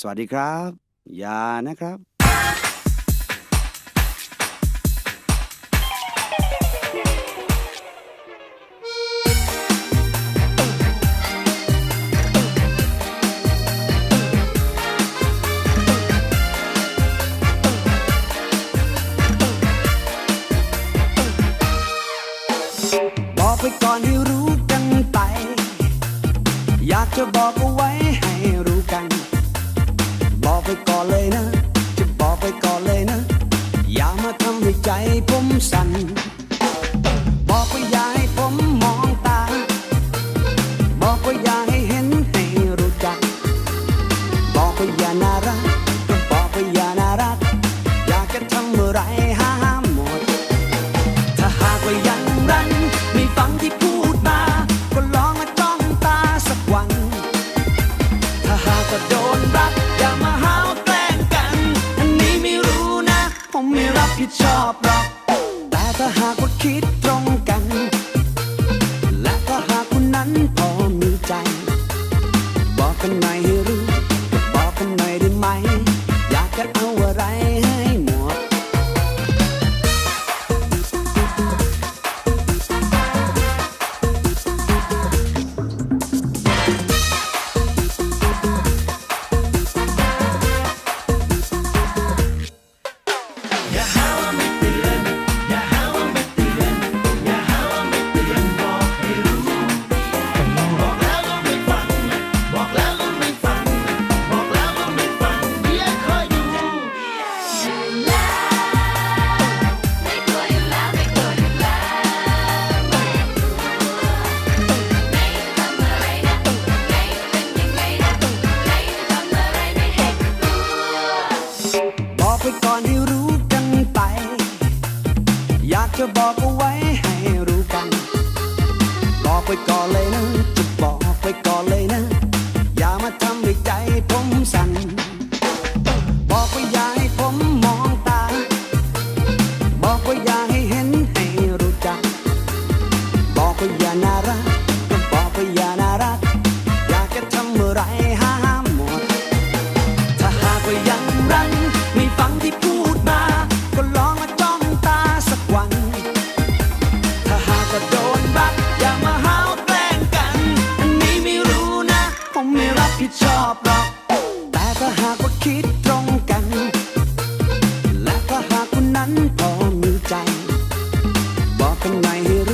สวัสดีครับ อย่านะครับบอกไปก่อนให้รู้กันไป อยากจะบอกเอาไว้ สั่นบอกว่าอย่าให้ผมมองตา บอกว่าอย่าให้เห็นให้รู้จัก บอกว่าอย่าน่ารักก็บอกว่าอย่าน่ารัก อยากจะทำอะไรห้ามหมด ถ้าหากว่ายังรันไม่ฟังที่พูดมา ก็ลองมาจ้องตาสักวัน ถ้าหากว่าโดนรักอย่ามาหาว่าแกล้งกัน อันนี้ไม่รู้นะ ผมไม่รับผิดชอบหรอก ถ้าหากว่าคิดตรงกัน และถ้าหากคุณนั้นพอมีใจ บอกกันหน่อย ก่อนให้รู้กันไป อยากจะบอกเอาไว้ให้รู้กัน บอกไปก่อนเลยนะ จะบอกไปก่อนเลยนะ ฟังที่พูดมา ก็ลองมาจ้องตาสักวัน ถ้าหากว่าโดนรักอย่ามาหาว่าแกล้งกัน อันนี้ไม่รู้นะผมไม่รับผิดชอบหรอก แต่ถ้าหากว่าคิดตรงกัน และถ้าหากคุณนั้นพอมีใจ บอกกันหน่อยให้รู้